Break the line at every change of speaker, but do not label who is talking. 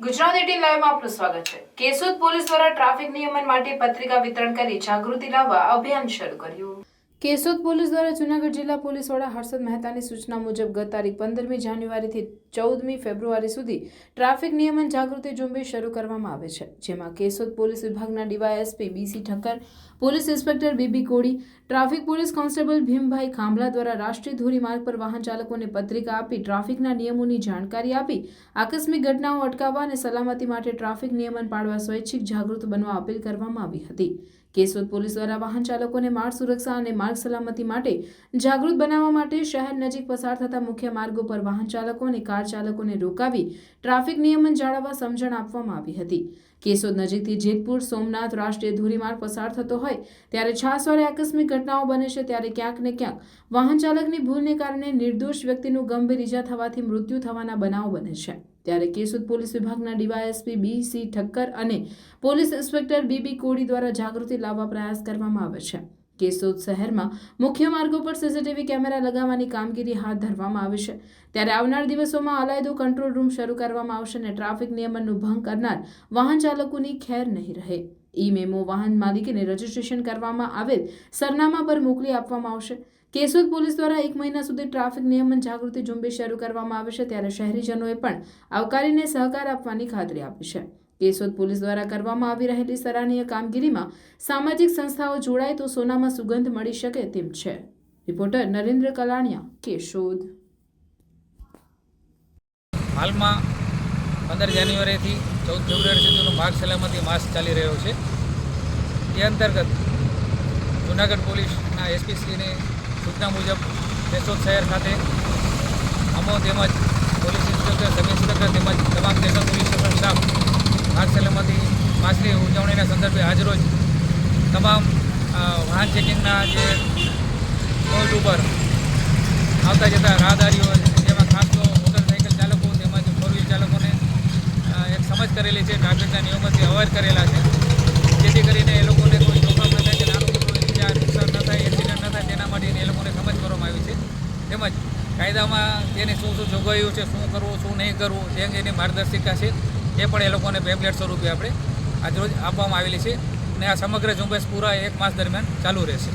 Gujarat at લાઈવમાં આપનું સ્વાગત છે. કેશોદ પોલીસ દ્વારા ટ્રાફિક નિયમન માટે પત્રિકા વિતરણ કરી જાગૃતિ લાવવા અભિયાન શરૂ કર્યું. કેશોદ પોલીસ દ્વારા જૂનાગઢ જિલ્લા પોલીસ વડા હર્ષદ મહેતાની સૂચના મુજબ ગત તારીખ પંદરમી જાન્યુઆરીથી ચૌદમી ફેબ્રુઆરી સુધી ટ્રાફિક નિયમન જાગૃતિ ઝુંબેશ શરૂ કરવામાં આવે છે, જેમાં કેશોદ પોલીસ વિભાગના DYSP BC Thakkar, police inspector BB Kodi traffic police constable Bhimbhai Khambhala દ્વારા રાષ્ટ્રીય ધોરીમાર્ગ પર વાહન ચાલકોને પત્રિકા આપી ટ્રાફિકના નિયમોની જાણકારી આપી, આકસ્મિક ઘટનાઓ અટકાવવા અને સલામતી માટે ટ્રાફિક નિયમન પાળવા સ્વૈચ્છિક જાગૃત બનવા અપીલ કરવામાં આવી હતી. કેશોદ પોલીસ દ્વારા વાહન ચાલકોને માર્ગ સુરક્ષા અને માર્ગ સલામતી માટે જાગૃત બનાવવા માટે શહેર નજીક પસાર થતા મુખ્ય માર્ગો પર વાહન ચાલકો અને કાર ચાલકોને રોકાવી ટ્રાફિક નિયમન જાળવવા સમજણ આપવામાં આવી હતી. કેશોદ નજીકથી જેતપુર, સોમનાથ રાષ્ટ્રીય ધોરીમાર્ગ પસાર થતો હોય ત્યારે છાસવારે આકસ્મિક ઘટનાઓ બને છે ત્યારે ક્યાંક ને ક્યાંક વાહન ચાલકની ભૂલને કારણે નિર્દોષ વ્યક્તિનું ગંભીર ઈજા થવાથી મૃત્યુ થવાના બનાવો બને છે. ત્યારે કેશોદ પોલીસ વિભાગના ડીવાયએસપી બી સી ઠક્કર અને પોલીસ ઇન્સ્પેક્ટર બીબી કોડી દ્વારા જાગૃતિ લાવવા પ્રયાસ કરવામાં આવે છે. કેશોદ શહેરમાં મુખ્ય માર્ગો પર સીસીટીવી કેમેરા લગાવવાની કામગીરી હાથ ધરવામાં આવી છે. ત્યારે આવનાર દિવસોમાં અલાયદો કંટ્રોલ રૂમ શરૂ કરવામાં આવશે અને ટ્રાફિક નિયમનનું ભંગ કરનાર વાહન ચાલકોની ખેર નહીં રહે. ઈ મેમો વાહન માલિકીને રજીસ્ટ્રેશન કરવામાં આવેલ સરનામા પર મોકલી આપવામાં આવશે. કેશોદ પોલીસ દ્વારા એક મહિના સુધી ટ્રાફિક નિયમન જાગૃતિ ઝુંબેશ શરૂ કરવામાં આવે છે. ત્યારે શહેરીજનોએ પણ આવકારીને સહકાર આપવાની ખાતરી આપી છે. કેશોદ પોલીસ દ્વારા કરવામાં આવી રહેલી સરાહનીય કામગીરીમાં સામાજિક સંસ્થાઓ જોડાય તો સોનામાં સુગંધ મળી શકે તેમ છે. રિપોર્ટર નરેન્દ્ર કલાણિયા, કેશોદ.
હાલમાં પંદર જાન્યુઆરીથી ચૌદ ફેબ્રુઆરી સુધીનો માર્ગ સલામતી માસ ચાલી રહ્યો છે. એ અંતર્ગત જૂનાગઢ પોલીસના એસપીસીની સૂચના મુજબ કેશોદ શહેર ખાતે અમો તેમજ પોલીસ ઇન્સ્પેક્ટર, સબ ઇન્સ્પેક્ટર તેમજ તમામ સ્ટેશન, પોલીસ સ્ટેશન, સ્ટાફ માર્ગ સલામતી માસની ઉજવણીના સંદર્ભે આજરોજ તમામ વાહન ચેકિંગના જે પોઈન્ટ ઉપર આવતા જતા રાહદારીઓ જેમાં ખાસ તો મોટરસાઇકલ ચાલકો તેમજ ફોર વ્હીલ ચાલકોને એક સમજ કરેલી છે, ટ્રાફિકના નિયમોથી અવેર કરેલા છે. જેથી કરીને એ લોકોને કોઈ જોખમ ન થાય કે નાનું મોટું નુકસાન ન થાય, એક્સિડન્ટ ન થાય, તેના માટે એ લોકોને સમજ કરવામાં આવી છે. તેમજ કાયદામાં તેની શું શું જોગવાઈઓ છે, શું કરવું, શું નહીં કરવું તે અંગેની માર્ગદર્શિકા છે. એ પણ એ લોકોને પેમ્પલેટ સ્વરૂપે આપણે આજરોજ આપવામાં આવેલી છે અને આ સમગ્ર ઝુંબેશ પૂરા એક માસ દરમિયાન ચાલુ રહેશે.